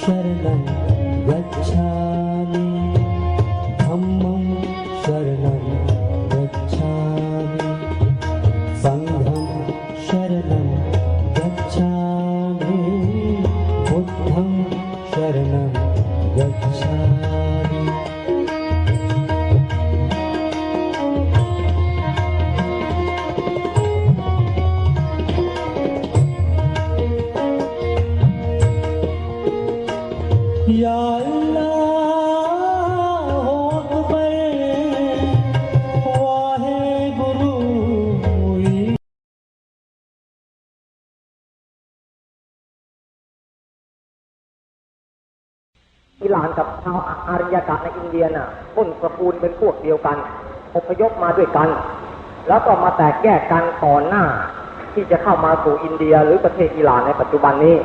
शरणं गच्छामि อิหร่านกับชาวอารยกะในอินเดียน่ะต้นตระกูลเป็นพวกเดียวกันอพยพมาด้วยกัน แล้วก็มาแตกแยกกันก่อนหน้า ที่จะเข้ามาสู่อินเดียหรือประเทศอิหร่านในปัจจุบันนี้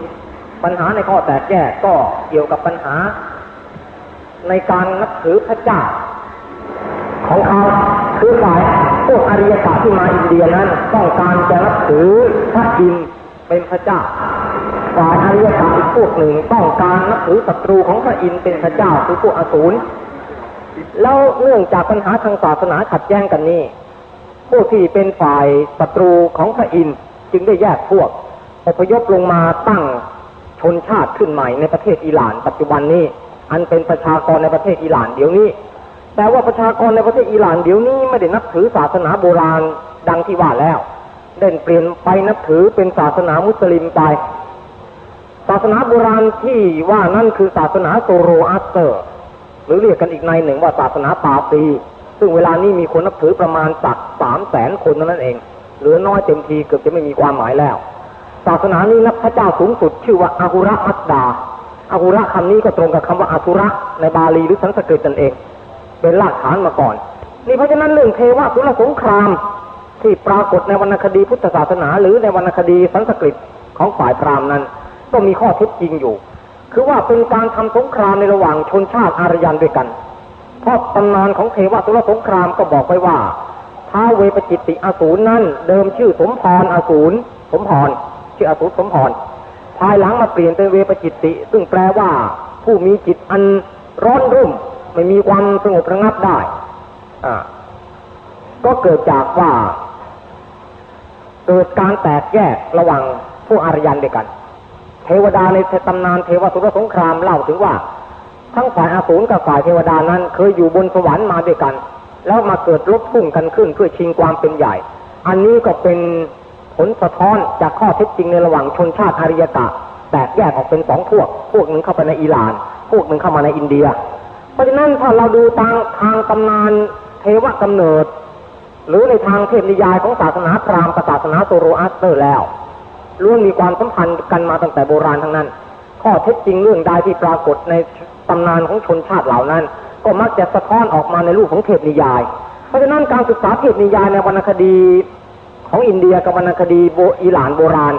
ปัญหาในข้อแตกแยกก็เกี่ยวกับปัญหา ในการนับถือพระเจ้า ของเขาคือฝ่ายพวกอริยกะที่มาอินเดียนั้น ต้องการจะนับถือพระอินเป็นพระเจ้าฝ่ายอริยกะอีกพวกหนึ่งต้องการนับถือศัตรูของพระอินเป็นพระเจ้าคือพวกอสูรแล้วเนื่องจากปัญหาทางศาสนาขัดแย้งกันนี้พวกที่เป็นฝ่ายศัตรูของพระอินทร์จึงได้แยกพวกอพยพลงมาตั้ง นชาติขึ้นใหม่ในประเทศอิหร่าน ปัจจุบันนี้ อันเป็นประชากรในประเทศอิหร่านเดี๋ยวนี้ แต่ว่าประชากรในประเทศอิหร่านเดี๋ยวนี้ไม่ได้นับถือศาสนาโบราณดังที่ว่าแล้ว เด่นเปลี่ยนไปนับถือเป็นศาสนามุสลิมไป ศาสนาโบราณที่ว่านั่นคือศาสนาโซโรอัสเตอร์ หรือเรียกกันอีกในหนึ่งว่าศาสนาปาตีซึ่งเวลานี้มีคนนับถือประมาณสักสามแสนคนเท่านั้นเอง เหลือน้อยเต็มทีเกือบจะไม่มีความหมายแล้ว ศาสนานี้นับพระเจ้าสูงสุด ชื่อว่าอาหุระมัสดาอาหุระคำนี้ก็ตรงกับคำว่าอาสุระในบาลีหรือสันสกฤตนั่นเอง เป็นรากฐานมาก่อน นี่เพราะฉะนั้นเรื่องเทวสุรสงครามที่ปรากฏในวรรณคดีพุทธศาสนา หรือในวรรณคดีสันสกฤตของฝ่ายพราหมณ์นั้น ก็มีข้อเท็จจริงอยู่ คือว่าเป็นการทำสงครามในระหว่างชนชาติอารยันด้วยกัน เพราะตำนานของเทวสุรสงครามก็บอกไว้ว่าท้าเวปจิตติอสูรนั้น เดิมชื่อสมพรอสูรสมพร ชื่ออสูรสมพรภายหลังมาเปลี่ยนเป็นเวปจิตติ ซึ่งแปลว่า ผู้มีจิตอันร้อนรุ่ม ไม่มีความสงบระงับได้ก็เกิดจากว่า เกิดการแตกแยกระหว่างผู้อารยันด้วยกัน เทวดาในตำนานเทวสุรสงครามเล่าถึงว่า ทั้งฝ่ายอาสูรกับฝ่ายเทวดานั้น เคยอยู่บนสวรรค์มาด้วยกัน แล้วมาเกิดลบพุ่งกันขึ้นเพื่อชิงความเป็นใหญ่ อันนี้ก็เป็น ผลสะท้อนจากข้อเท็จจริงในระหว่างชนชาติอารยกะแตกแยกออกเป็นสองพวก พวกหนึ่งเข้าไปในอิหร่าน พวกหนึ่งเข้ามาในอินเดีย เพราะฉะนั้นถ้าเราดูทางทางตำนานเทวกำเนิด หรือในทางเทพนิยายของศาสนาพราหมณ์ศาสนาโซโรอัสเตอร์แล้วล้วนมีความสัมพันธ์กันมาตั้งแต่โบราณทั้งนั้น ข้อเท็จจริงเรื่องใดที่ปรากฏในตำนานของชนชาติเหล่านั้น ก็มักจะสะท้อนออกมาในรูปของเทพนิยาย เพราะฉะนั้นการศึกษาเทพนิยายในวรรณคดี ของอินเดียกับวรรณคดีโบอิหร่านโบราณ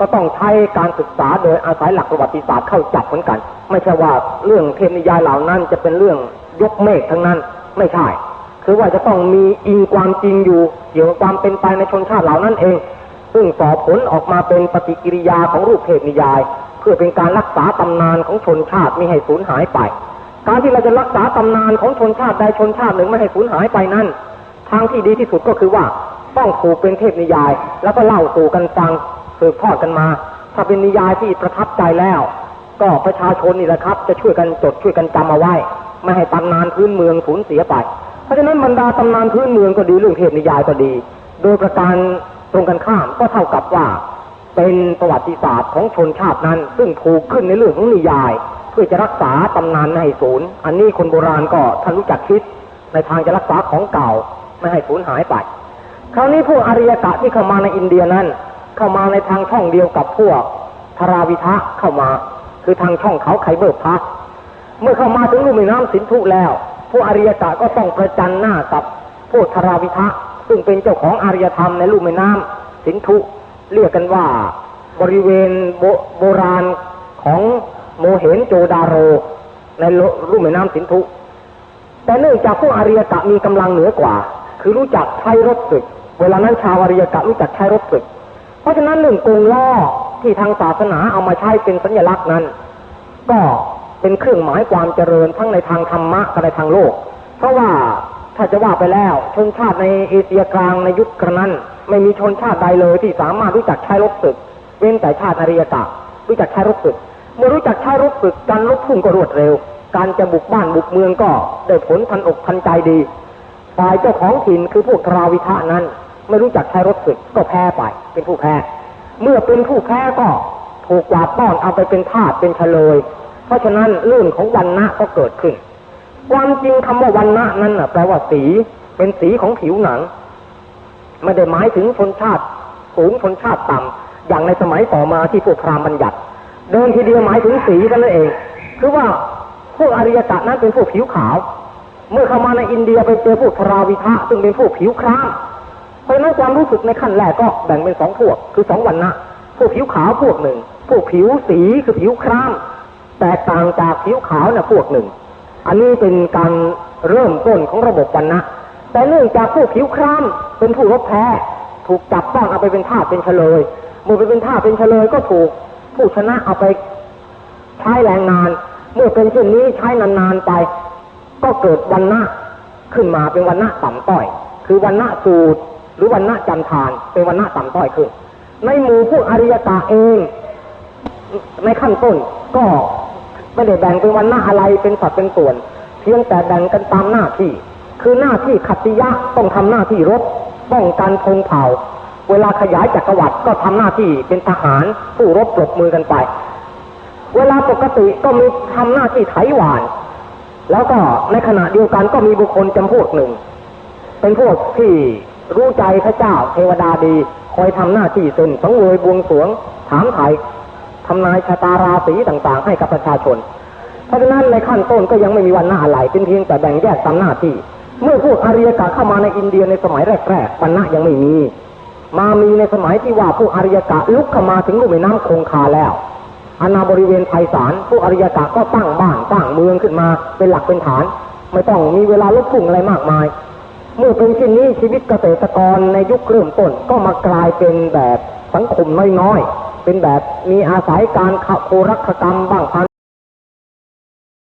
ก็ต้องใช้การศึกษาโดยอาศัยหลักประวัติศาสตร์เข้าจับเหมือนกัน ไม่ใช่ว่าเรื่องเทพนิยายเหล่านั้นจะเป็นเรื่องยกเมฆทั้งนั้นไม่ใช่ คือว่าจะต้องมีอิงความจริงอยู่เกี่ยวกับความเป็นไปในชนชาติเหล่านั้นเอง ซึ่งสอบผลออกมาเป็นปฏิกิริยาของรูปเทพนิยาย เพื่อเป็นการรักษาตำนานของชนชาติไม่ให้สูญหายไป การที่เราจะรักษาตำนานของชนชาติใดชนชาติหนึ่งไม่ให้สูญหายไปนั้นทางที่ดีที่สุดก็คือว่า ต้องผูกเป็นเทพนิยาย แล้วก็เล่าสู่กันฟังสืบทอดกันมา ถ้าเป็นนิยายที่ประทับใจแล้ว ก็ประชาชนนี่แหละครับ จะช่วยกันจดช่วยกันจำเอาไว้ ไม่ให้ตำนานพื้นเมืองสูญเสียไป เพราะฉะนั้นบรรดาตำนานพื้นเมืองก็ดีเรื่องเทพนิยายก็ดี โดยประการตรงกันข้ามก็เท่ากับว่า เป็นประวัติศาสตร์ของชนชาตินั้น ซึ่งผูกขึ้นในเรื่องของนิยาย เพื่อจะรักษาตำนานไม่ให้สูญอันนี้คนโบราณก็ท่านรู้จักคิด ในทางจะรักษาของเก่าไม่ให้สูญหายไป คราวนี้พวกอารยกะที่เข้ามาในอินเดียนั้น เข้ามาในทางช่องเดียวกับพวกธราวิทะเข้ามา คือทางช่องเขาไคเบอร์พัสเมื่อเข้ามาถึงลุ่มน้ำสินธุแล้ว พวกอารยกะก็ต้องประจันหน้ากับพวกธราวิทะซึ่งเป็นเจ้าของอารยธรรมในลุ่มน้ำสินธุเรียกกันว่าบริเวณโบโบราณของโมเหนโจดาโร ในลุ่มแม่น้ำสินธุ แต่เนื่องจากพวกอาริยกะมีกำลังเหนือกว่า คือรู้จักใช้รบศึก เวลานั้นชาวอาริยกะรู้จักใช้รบศึก เพราะฉะนั้นเรื่องกงล่อที่ทางศาสนาเอามาใช้เป็นสัญลักษณ์นั้น ก็เป็นเครื่องหมายความเจริญทั้งในทางธรรมะกับในทางโลก เพราะว่าถ้าจะว่าไปแล้วชนชาติในเอเชียกลางในยุคกระนั้น ไม่มีชนชาติใดเลยที่สามารถรู้จักใช้รบศึก เว้นแต่ชาติอารยกะรู้จักใช้รบศึก เมื่อรู้จักใช้รบศึกการลบพุ่งก็รวดเร็ว การจะบุกบ้านบุกเมืองก็ได้ผลทันอกทันใจดีฝ่ายเจ้าของถิ่นคือพวกราวิทะนั้น ไม่รู้จักใช้รถศึกก็แพ้ไป เป็นผู้แพ้เมื่อเป็นผู้แพ้ก็ถูกกวาดต้อนเอาไปเป็นทาสเป็นเฉลย เพราะฉะนั้นเรื่องของวันณะก็เกิดขึ้น ความจริงคำว่าวันณะนั้นน่ะแปลว่าสีเป็นสีของผิวหนังไม่ได้หมายถึงชนชาติสูงชนชาติต่ำอย่างในสมัยต่อมาที่พวกพราหมณ์บัญญัติ เดิมทีเดียวหมายถึงสีกันนั่นเอง คือว่าพวกอริยกะนั้นเป็นพวกผิวขาว เมื่อเข้ามาในอินเดียไปเจอพวกทราวิทะซึ่งเป็นพวกผิวคล้ำ เพราะนั้นความรู้สึกในขั้นแรกก็แบ่งเป็นสองพวก คือสองวันนะพวกผิวขาวพวกหนึ่ง พวกผิวสีคือผิวคล้ำแตกต่างจากผิวขาวน่ะพวกหนึ่ง อันนี้เป็นการเริ่มต้นของระบบวันนะแต่เนื่องจากพวกผิวคล้ำเป็นผู้รบแพ้ถูกจับต้องเอาไปเป็นทาสเป็นเฉลยเมื่อไปเป็นทาสเป็นเฉลยก็ถูก ผู้ชนะเอาไปใช้แรงงาน เมื่อเป็นเช่นนี้ใช้นานๆไป ก็เกิดวันณะขึ้นมาเป็นวันณะต่ำต้อย คือวันณะสูตร หรือวันณะจันทานเป็นวันณะต่ำต้อยขึ้น ในหมู่พวกอริยกะเองในขั้นต้นก็ไม่ได้แบ่งเป็นวันณะอะไรเป็นสัดเป็นส่วน เพียงแต่แบ่งกันตามหน้าที่ คือหน้าที่ขัตติยะต้องทำหน้าที่รบป้องกันธงเผ่า เวลาขยายจักรวรรดิก็ทำหน้าที่เป็นทหารผู้รบปรบมือกันไป เวลาปกติก็มีทำหน้าที่ไถหวาน แล้วก็ในขณะเดียวกันก็มีบุคคลจำพวกหนึ่ง เป็นพวกที่ รู้ใจพระเจ้าเทวดาดี คอยทำหน้าที่เส้นสังเวยบวงสวง ถามไถ่ทำนายชะตาราศีต่างๆ ให้กับประชาชน เพราะฉะนั้นในขั้นต้นก็ยังไม่มีวันหน้าอะไรเป็นเพียงแต่แบ่งแยกตามหน้าที่ เมื่อพวกอารียกะเข้ามาในอินเดียในสมัยแรกๆวันณะยังไม่มี มามีในสมัยที่ว่าพวกอารียกะลุกเข้ามาถึงลุ่มแม่น้ำคงคาแล้วอาณาบริเวณไพศาลพวกอารยกะก็ตั้งบ้านตั้งเมืองขึ้นมาเป็นหลักเป็นฐาน ไม่ต้องมีเวลาลบพุ่งอะไรมากมาย เมื่อเป็นเช่นนี้ชีวิตเกษตรกรในยุคเริ่มต้นก็มากลายเป็นแบบสังคมน้อยๆ เป็นแบบมีอาศัยการขโครักกรรมบ้างพัน